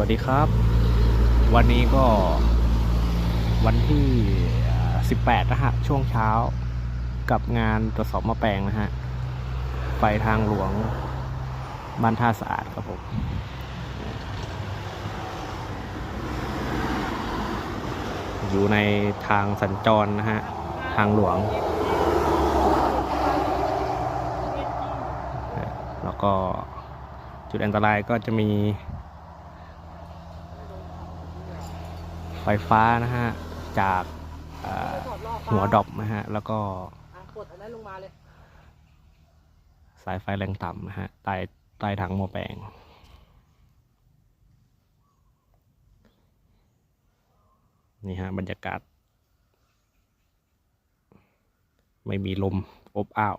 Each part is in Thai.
วัสดีครับ วันนี้ก็วันที่ 18 นะฮะ ช่วงเช้ากับงานตรวจสอบมะแปลงนะฮะ ไปทางหลวงบ้านท่าสะอาดครับผม อยู่ในทางสัญจรนะฮะ ทางหลวง แล้วก็จุดอันตรายก็จะมี ไฟฟ้านะฮะ จากเอ่อหัวดรอปนะฮะ แล้วก็อะกดอันนั้นลงมาเลยสายไฟแรงต่ำนะฮะใต้ใต้ถังหม้อแปลงนี่ฮะบรรยากาศ ไม่มีลมอบอ้าว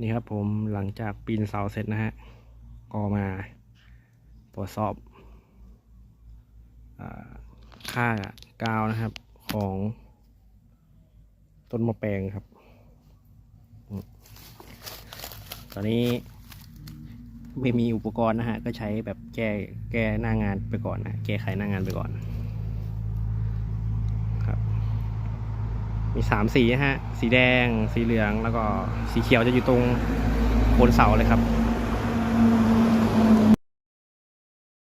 นี่ครับผมหลังจากปีนเสาเสร็จนะฮะ ก็มาตรวจสอบอค่ากาวนะครับของต้นมะแปงครับ ตอนนี้ไม่มีอุปกรณ์นะฮะ ก็ใช้แบบแก้แก้หน้างานไปก่อนนะ แก้ไขหน้างานไปก่อน ครับ มีสามสีฮะ สีแดง สีเหลือง แล้วก็สีเขียวจะอยู่ตรงโคนเสาเลยครับ